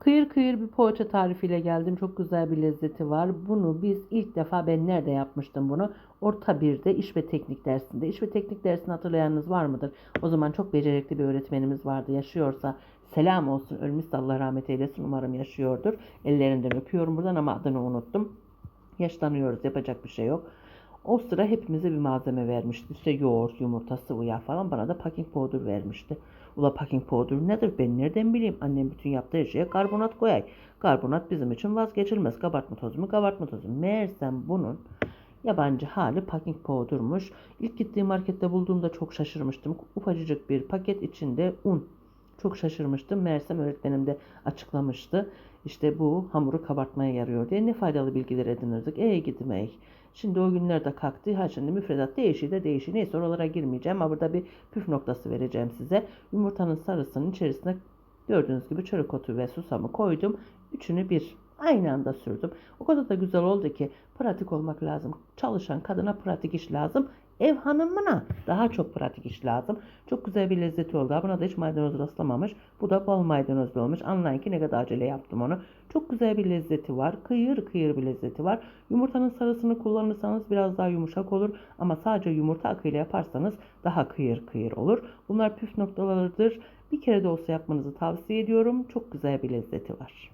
Kıyır kıyır bir poğaça tarifiyle geldim. Çok güzel bir lezzeti var. Bunu biz ilk defa ben nerede yapmıştım bunu? Orta birde iş ve teknik dersinde. İş ve teknik dersini hatırlayanınız var mıdır? O zaman çok becerikli bir öğretmenimiz vardı. Yaşıyorsa selam olsun. Ölmüşse Allah rahmet eylesin. Umarım yaşıyordur. Ellerinden öpüyorum buradan ama adını unuttum. Yaşlanıyoruz. Yapacak bir şey yok. O sıra hepimize bir malzeme vermişti. İşte yoğurt, yumurta, sıvı yağ falan. Bana da packing powder vermişti. Ula packing powder nedir ben nereden bileyim? Annem bütün yaptığı şeye karbonat koyay. Karbonat bizim için vazgeçilmez. Kabartma tozu mu kabartma tozu. Meğersem bunun yabancı hali packing powder'muş. İlk gittiğim markette bulduğumda çok şaşırmıştım. Ufacıcık bir paket içinde un. Çok şaşırmıştım. Meğersem öğretmenim de açıklamıştı. İşte bu hamuru kabartmaya yarıyor diye ne faydalı bilgiler edinirdik. Ey gitmek. Şimdi o günler de kalktı. Ha şimdi müfredat değişir de değişir. Neyse oralara girmeyeceğim ama burada bir püf noktası vereceğim size. Yumurtanın sarısının içerisine gördüğünüz gibi çörek otu ve susamı koydum. Üçünü bir aynı anda sürdüm. O kadar da güzel oldu ki pratik olmak lazım. Çalışan kadına pratik iş lazım. Ev hanımına daha çok pratik iş lazım. Çok güzel bir lezzeti oldu. Buna da hiç maydanoz rastlamamış. Bu da bol maydanozlu olmuş. Anlayın ki ne kadar acele yaptım onu. Çok güzel bir lezzeti var. Kıyır kıyır bir lezzeti var. Yumurtanın sarısını kullanırsanız biraz daha yumuşak olur. Ama sadece yumurta akıyla yaparsanız daha kıyır kıyır olur. Bunlar püf noktalarıdır. Bir kere de olsa yapmanızı tavsiye ediyorum. Çok güzel bir lezzeti var.